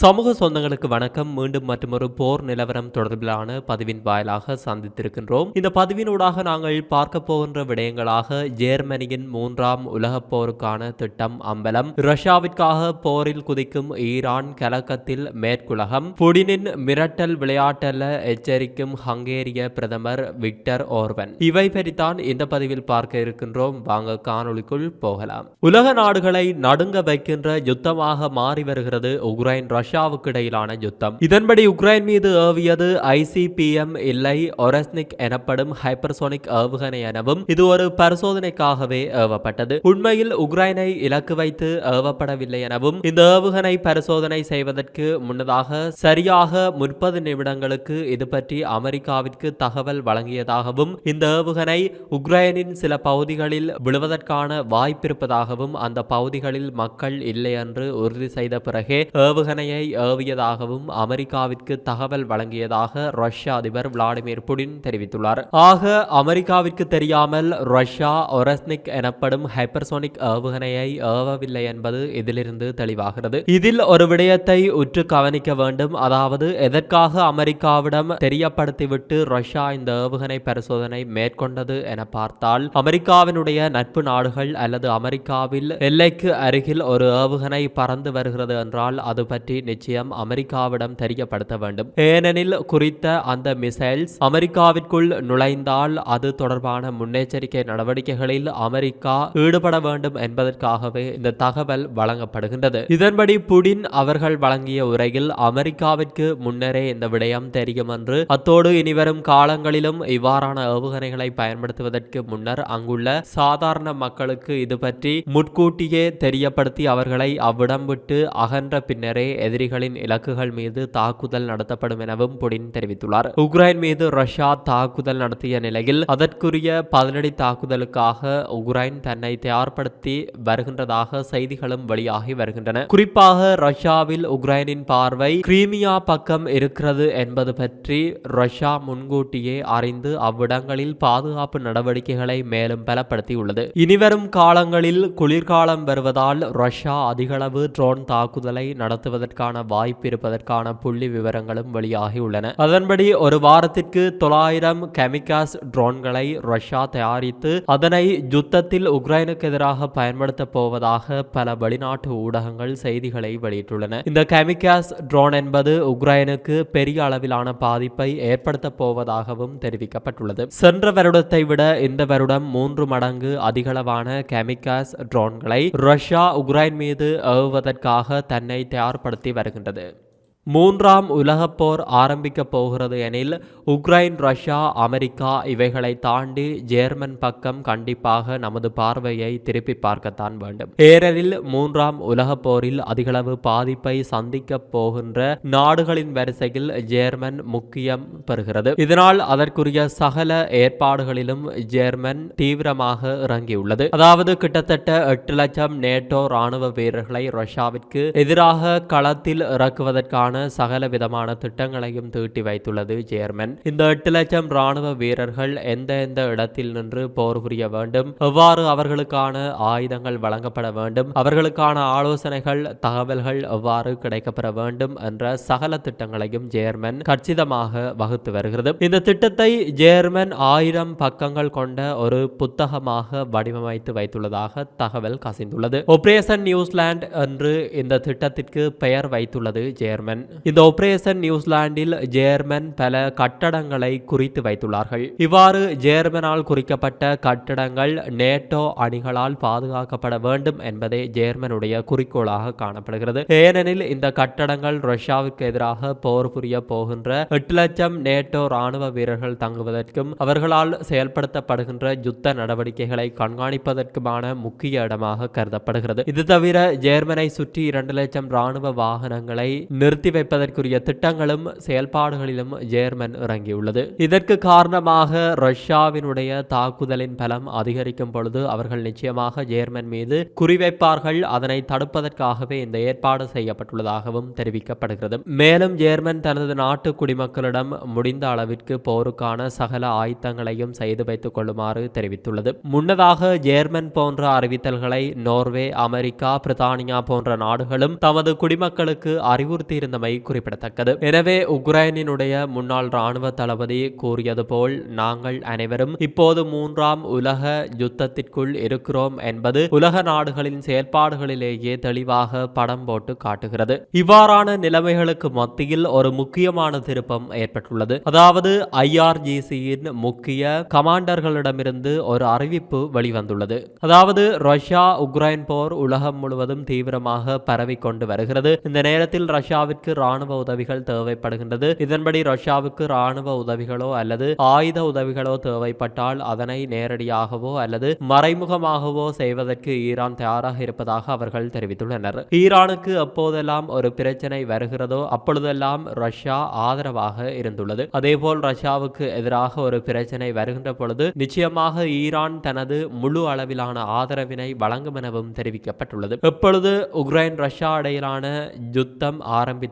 சமூக சொந்தங்களுக்கு வணக்கம். மீண்டும் மற்றொரு போர் நிலவரம் தொடர்பிலான பதிவின் வாயிலாக சந்தித்திருக்கின்றோம். இந்த பதிவினூடாக நாங்கள் பார்க்க போகின்ற விடயங்களாக ஜெர்மனியின் மூன்றாம் உலகப் போருக்கான திட்டம் அம்பலம் ரஷ்யாவிற்காக போரில் குதிக்கும் ஈரான் கலக்கத்தில் மேற்குலகம் புடினின் மிரட்டல் விளையாட்டல்ல எச்சரிக்கும் ஹங்கேரிய பிரதமர் விக்டர் ஓர்வன். இவை பற்றித்தான் இந்த பதிவில் பார்க்க இருக்கின்றோம். வாங்க காணொளிக்குள் போகலாம். உலக நாடுகளை நடுங்க வைக்கின்ற யுத்தமாக மாறி வருகிறது உக்ரைன் ரஷ்யாவுக்கு இடையிலான யுத்தம். இதன்படி உக்ரைன் மீது ஏவியது ஐசிபிஎம் இல்லை ஒரஸ்னிக் எனப்படும் ஹைப்பர்சோனிக் ஏவுகணை எனவும் இது ஒரு பரிசோதனைக்காகவே ஏவப்பட்டது. உண்மையில் உக்ரைனை இலக்கு வைத்து ஏவப்படவில்லை எனவும் இந்த ஏவுகணை பரிசோதனை செய்வதற்கு முன்னதாக சரியாக முப்பது நிமிடங்களுக்கு இது பற்றி அமெரிக்காவிற்கு தகவல் வழங்கியதாகவும் இந்த ஏவுகணை உக்ரைனின் சில பகுதிகளில் விழுவதற்கான வாய்ப்பிருப்பதாகவும் அந்த பகுதிகளில் மக்கள் இல்லை என்று உறுதி செய்த பிறகே ஏவுகணையை ஏவியதாகவும் அமெரிக்காவிற்கு தகவல் வழங்கியதாக ரஷ்ய அதிபர் விளாடிமிர் புடின் தெரிவித்துள்ளார். ஆக அமெரிக்காவிற்கு தெரியாமல் ரஷ்யா ஒரஸ்னிக் எனப்படும் ஹைப்பர்சோனிக் ஏவுகணையை ஏவவில்லை என்பது இதிலிருந்து தெளிவாகிறது. இதில் ஒரு விடயத்தை உற்று கவனிக்க வேண்டும். அதாவது எதற்காக அமெரிக்காவிடம் தெரியப்படுத்திவிட்டு ரஷ்யா இந்த ஏவுகணை பரிசோதனை மேற்கொண்டது என பார்த்தால் அமெரிக்காவினுடைய நட்பு நாடுகள் அல்லது அமெரிக்காவில் எல்லைக்கு அருகில் ஒரு ஏவுகணை பறந்து வருகிறது என்றால் அது பற்றி நிச்சயம் அமெரிக்காவிடம் தெரியப்படுத்த வேண்டும். ஏனெனில் குறித்த அந்த மிசைல்ஸ் அமெரிக்காவிற்குள் நுழைந்தால் அது தொடர்பான முன்னெச்சரிக்கை நடவடிக்கைகளில் அமெரிக்கா ஈடுபட வேண்டும் என்பதற்காகவே இந்த தகவல் வழங்கப்படுகின்றது. இதன்படி புடின் அவர்கள் வழங்கிய உரையில் அமெரிக்காவிற்கு முன்னரே இந்த விடயம் தெரியும் என்று அத்தோடு இனிவரும் காலங்களிலும் இவ்வாறான ஏவுகணைகளை பயன்படுத்துவதற்கு முன்னர் அங்குள்ள சாதாரண மக்களுக்கு இது பற்றி முன்கூட்டியே தெரியப்படுத்தி அவர்களை அவ்விடம் விட்டு அகன்ற பின்னரே எதிரிகளின் இலக்குகள் மீது தாக்குதல் நடத்தப்படும் எனவும் புடின் தெரிவித்துள்ளார். உக்ரைன் மீது ரஷ்யா தாக்குதல் நடத்திய நிலையில் அதற்குரிய பதிலடி தாக்குதலுக்காக உக்ரைன் தன்னை தயார்படுத்தி வருகின்றதாக செய்திகளும் வெளியாகி வருகின்றன. குறிப்பாக ரஷ்யாவில் உக்ரைனின் பார்வை கிரீமியா பக்கம் இருக்கிறது என்பது பற்றி ரஷ்யா முன்கூட்டியே அறிந்து அவ்விடங்களில் பாதுகாப்பு நடவடிக்கைகளை மேலும் பலப்படுத்தியுள்ளது. இனிவரும் காலங்களில் குளிர்காலம் வருவதால் ரஷ்யா அதிகளவு ட்ரோன் தாக்குதலை நடத்துவதற்கு நடத்துவதற்கான வாய்ப்பு இருப்பதற்கான புள்ளி விவரங்களும் வெளியாகியுள்ளன அதன்படி ஒரு வாரத்திற்கு தொள்ளாயிரம் கெமிகாஸ் ட்ரோன்களை ரஷ்யா தயாரித்து அதனை யுத்தத்தில் உக்ரைனுக்கு எதிராக பயன்படுத்த போவதாக பல வெளிநாட்டு ஊடகங்கள் செய்திகளை வெளியிட்டுள்ளன. இந்த கெமிகாஸ் ட்ரோன் என்பது உக்ரைனுக்கு பெரிய அளவிலான பாதிப்பை ஏற்படுத்த போவதாகவும் தெரிவிக்கப்பட்டுள்ளது. சென்ற வருடத்தை விட இந்த வருடம் மூன்று மடங்கு அதிகளவான கெமிகாஸ் ட்ரோன்களை ரஷ்யா உக்ரைன் மீது ஏவுவதற்காக தன்னை தயார்படுத்தி வருகின்றது. மூன்றாம் உலகப் போர் ஆரம்பிக்கப் போகிறது எனில் உக்ரைன் ரஷ்யா அமெரிக்கா இவைகளை தாண்டி ஜேர்மன் பக்கம் கண்டிப்பாக நமது பார்வையை திருப்பி பார்க்கத்தான் வேண்டும். ஏரலில் மூன்றாம் உலகப் போரில் அதிகளவு பாதிப்பை சந்திக்கப் போகின்ற நாடுகளின் வரிசையில் ஜேர்மன் முக்கியம் பெறுகிறது. இதனால் அதற்குரிய சகல ஏற்பாடுகளிலும் ஜேர்மன் தீவிரமாக இறங்கியுள்ளது. அதாவது கிட்டத்தட்ட எட்டு லட்சம் நேட்டோ ராணுவ வீரர்களை ரஷ்யாவிற்கு எதிராக களத்தில் இறக்குவதற்கான சகல விதமான திட்டங்களையும் தீட்டி வைத்துள்ளது ஜேர்மன். இந்த எட்டு லட்சம் ராணுவ வீரர்கள் எந்த எந்த இடத்தில் நின்று போர் புரிய வேண்டும்? எவ்வாறு அவர்களுக்கான ஆயுதங்கள் வழங்கப்பட வேண்டும்? அவர்களுக்கான ஆலோசனைகள் தகவல்கள் எவ்வாறு கிடைக்கப்பெற வேண்டும் என்ற சகல திட்டங்களையும் ஜேர்மன் கச்சிதமாக வகுத்து வருகிறது. இந்த திட்டத்தை ஜேர்மன் ஆயிரம் பக்கங்கள் கொண்ட ஒரு புத்தகமாக வடிவமைத்து வைத்துள்ளதாக தகவல் கசிந்துள்ளது. ஒப்ரேசன் நியூசிலாந்து என்று இந்த திட்டத்திற்கு பெயர் வைத்துள்ளது ஜேர்மன். இந்த ஆபரேஷன் நியூசிலாந்தில் ஜேர்மன் பல கட்டடங்களை குறித்து வைத்துள்ளார்கள். இவ்வாறு ஜேர்மனால் குறிக்கப்பட்ட கட்டடங்கள் நேட்டோ அணிகளால் பாதுகாக்கப்பட வேண்டும் என்பதே ஜேர்மனுடைய குறிக்கோளாக காணப்படுகிறது. ஏனெனில் இந்த கட்டடங்கள் ரஷ்யாவுக்கு எதிராக போர் புரிய போகின்ற எட்டு லட்சம் நேட்டோ ராணுவ வீரர்கள் தங்குவதற்கும் அவர்களால் செயல்படுத்தப்படுகின்ற யுத்த நடவடிக்கைகளை கண்காணிப்பதற்குமான முக்கிய இடமாக கருதப்படுகிறது. இது தவிர ஜேர்மனை சுற்றி இரண்டு லட்சம் ராணுவ வாகனங்களை நிறுத்தி வைப்பதற்குரிய திட்டங்களும் செயல்பாடுகளிலும் ஜேர்மன் இறங்கியுள்ளது. இதற்கு காரணமாக ரஷ்யாவினுடைய தாக்குதலின் பலம் அதிகரிக்கும் பொழுது அவர்கள் நிச்சயமாக ஜேர்மன் மீது குறிவைப்பார்கள் அதனை தடுப்பதற்காகவே இந்த ஏற்பாடு செய்யப்பட்டுள்ளதாகவும் தெரிவிக்கப்படுகிறது. மேலும் ஜேர்மன் தனது நாட்டு குடிமக்களிடம் முடிந்த அளவிற்கு போருக்கான சகல ஆயுத்தங்களையும் செய்து வைத்துக் கொள்ளுமாறு தெரிவித்துள்ளது. முன்னதாக ஜேர்மன் போன்ற அறிவித்தல்களை நோர்வே அமெரிக்கா பிரித்தானியா போன்ற நாடுகளும் தமது குடிமக்களுக்கு அறிவுறுத்தியிருந்த அறிவுறுத்தியிருந்தமை குறிப்பிடத்தக்கது. எனவே உக்ரைனினுடைய முன்னாள் ராணுவ தளபதி கூறியது போல் நாங்கள் அனைவரும் இப்போது மூன்றாம் உலக யுத்தத்திற்குள் இருக்கிறோம் என்பது உலக நாடுகளின் செயல்பாடுகளிலேயே தெளிவாக படம் போட்டு காட்டுகிறது. இவ்வாறான நிலைமைகளுக்கு மத்தியில் ஒரு முக்கியமான திருப்பம் ஏற்பட்டுள்ளது. அதாவது ஐஆர்ஜிசியின் முக்கிய கமாண்டர்களிடமிருந்து ஒரு அறிவிப்பு வெளிவந்துள்ளது. அதாவது ரஷ்யா உக்ரைன் போர் உலகம் முழுவதும் தீவிரமாக பரவி கொண்டு வருகிறது. இந்த நேரத்தில் ரஷ்யாவிற்கு ராணுவ உதவிகள் தேவைப்படுகின்றது. இதன்படி ரஷ்யாவுக்கு ராணுவ உதவிகளோ அல்லது ஆயுத உதவிகளோ தேவைப்பட்டால் அதனை நேரடியாகவோ அல்லது மறைமுகமாகவோ செய்வதற்கு ஈரான் தயாராக இருப்பதாக அவர்கள் தெரிவித்துள்ளனர். ஈரானுக்கு எப்போதெல்லாம் ஒரு பிரச்சனை வருகிறதோ அப்பொழுதெல்லாம் ரஷ்யா ஆதரவாக இருந்துள்ளது. அதேபோல் ரஷ்யாவுக்கு எதிராக ஒரு பிரச்சனை வருகின்ற பொழுது நிச்சயமாக ஈரான் தனது முழு அளவிலான ஆதரவினை வழங்கும் எனவும் தெரிவிக்கப்பட்டுள்ளது. எப்பொழுது உக்ரைன் ரஷ்யா இடையிலான யுத்தம்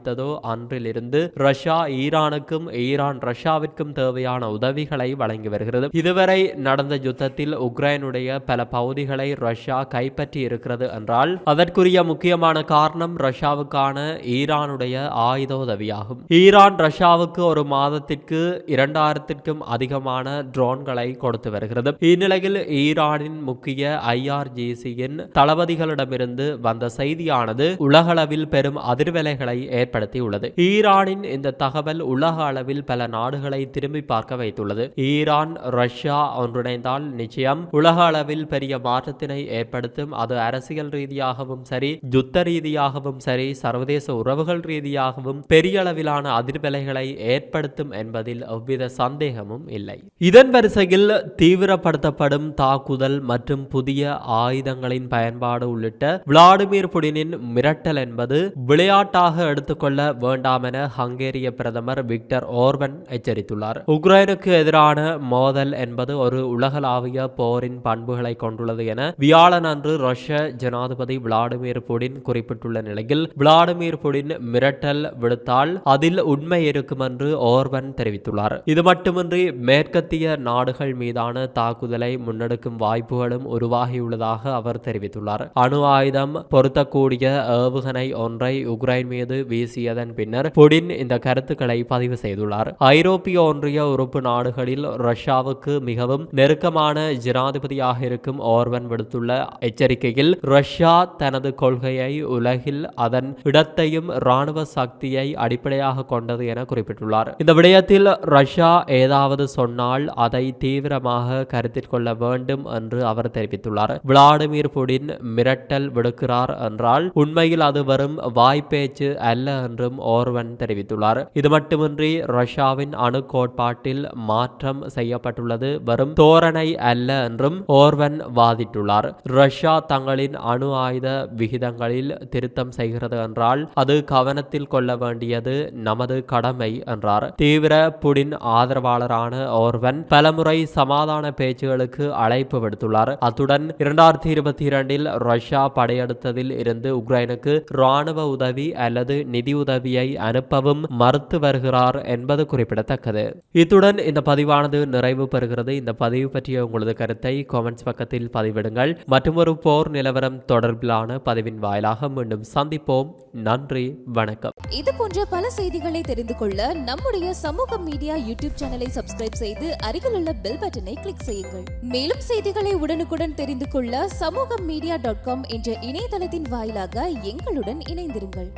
ஆரம்பித்ததோ அன்றிலிருந்து ரஷ்யா ஈரானுக்கும் ஈரான் ரஷ்யாவிற்கும் தேவையான உதவிகளை வழங்கி வருகிறது. இதுவரை நடந்த யுத்தத்தில் உக்ரைனுடைய பல பகுதிகளை ரஷ்யா கைப்பற்றி இருக்கிறது என்றால் அதற்குரிய முக்கியமான காரணம் ரஷ்யாவுக்கான ஈரானுடைய ஆயுத உதவியாகும் ஈரான் ரஷ்யாவுக்கு ஒரு மாதத்திற்கு இரண்டாயிரத்திற்கும் அதிகமான ட்ரோன்களை கொடுத்து வருகிறது. இந்நிலையில் ஈரானின் முக்கிய ஐஆர்ஜிசியின் தளபதிகளிடமிருந்து வந்த செய்தியானது உலகளவில் பெரும் அதிர்வலைகளை ஏற்படுத்தியுள்ளது ஈரானின் இந்த தகவல் உலக அளவில் பல நாடுகளை திரும்பி பார்க்க வைத்துள்ளது. ஈரான் ரஷ்யா ஒன்றிணைந்தால் நிச்சயம் உலக அளவில் பெரிய மாற்றத்தினை ஏற்படுத்தும். அது அரசியல் ரீதியாகவும் சரி யுத்த ரீதியாகவும் சரி சர்வதேச உறவுகள் ரீதியாகவும் பெரிய அளவிலான அதிர்வலைகளை ஏற்படுத்தும் என்பதில் எவ்வித சந்தேகமும் இல்லை. இதன் வரிசையில் தீவிரப்படுத்தப்படும் தாக்குதல் மற்றும் புதிய ஆயுதங்களின் பயன்பாடு உள்ளிட்ட விளாடிமிர் புடினின் மிரட்டல் என்பது விளையாட்டாக எடுத்துக்கொள்ள வேண்டாம் என ஹங்கேரிய பிரதமர் விக்டர் ஓர்பன் எச்சரித்துள்ளார். உக்ரைனுக்கு எதிரான மோதல் என்பது ஒரு உலகளாவிய போரின் பண்புகளை கொண்டுள்ளது என வியாழன் அன்று ரஷ்ய ஜனாதிபதி விளாடிமிர் புடின் குறிப்பிட்டுள்ள நிலையில் விளாடிமிர் புடின் மிரட்டல் விடுத்தால் அதில் உண்மை இருக்கும் என்று ஓர்பன் தெரிவித்துள்ளார். இது மட்டுமின்றி மேற்கத்திய நாடுகள் மீதான தாக்குதலை முன்னெடுக்கும் வாய்ப்புகளும் உருவாகியுள்ளதாக அவர் தெரிவித்துள்ளார். அணு ஆயுதம் பொருத்தக்கூடிய ஏவுகணை ஒன்றை உக்ரைன் மீது வீசி பேசியதன் பின்னர் புடின் இந்த கருத்துக்களை பதிவு செய்துள்ளார். ஐரோப்பிய ஒன்றிய உறுப்பு நாடுகளில் ரஷ்யாவுக்கு மிகவும் நெருக்கமான ஜனாதிபதியாக இருக்கும் ஓர்வன் விடுத்துள்ள எச்சரிக்கையில் ரஷ்யா தனது கொள்கையை உலகில் அதன் இடத்தையும் ராணுவ சக்தியை அடிப்படையாக கொண்டது என குறிப்பிட்டுள்ளார். இந்த விடயத்தில் ரஷ்யா ஏதாவது சொன்னால் அதை தீவிரமாக கருத்தில் கொள்ள வேண்டும் என்று அவர் தெரிவித்துள்ளார். விளாடிமிர் புடின் மிரட்டல் விடுக்கிறார் என்றால் உண்மையில் அது வரும் வாய்ப்பேச்சு அல்ல என்றும் ஓர்வன் தெரிவித்துள்ளார். இது மட்டுமின்றி ரஷ்யாவின் அணு கோட்பாட்டில் மாற்றம் செய்யப்பட்டுள்ளது. வெறும் தோரணை அல்ல என்றும் ஓர்வன் வாதிட்டுள்ளார். ரஷ்யா தங்களின் அணு ஆயுத விகிதங்களில் திருத்தம் செய்கிறது என்றால் அது கவனத்தில் கொள்ள வேண்டியது நமது கடமை என்றார். தீவிர புடின் ஆதரவாளரான ஓர்வன் பலமுறை சமாதான பேச்சுகளுக்கு அழைப்பு விடுத்துள்ளார். அத்துடன் இரண்டாயிரத்தி இருபத்தி இரண்டில் ரஷ்யா படையெடுத்ததில் இருந்து உக்ரைனுக்கு ராணுவ உதவி அல்லது நிதி நிதியுதவியை அனுப்பவும் மறுத்து வருகிறார் என்பது குறிப்பிடத்தக்கது. இத்துடன் இந்த பதிவானது நிறைவு பெறுகிறது. இந்த பதிவு பற்றிய உங்களது கருத்தை காமெண்ட்ஸ் பக்கத்தில் பதிவிடுங்கள். மற்றும் ஒரு போர் நிலவரம் தொடர்பிலான பதிவின் வாயிலாக மீண்டும் சந்திப்போம். நன்றி வணக்கம். இது போன்ற பல செய்திகளை தெரிந்து கொள்ள நம்முடைய சமூக மீடியா யூடியூப் சேனலை சப்ஸ்கிரைப் செய்து அருகிலுள்ள பெல் பட்டனை கிளிக் செய்யுங்கள். மேலும் செய்திகளை உடனுக்குடன் தெரிந்து கொள்ள சமூக மீடியா டாட் காம் என்ற இணையதளத்தின் வாயிலாக எங்களுடன் இணைந்திருங்கள்.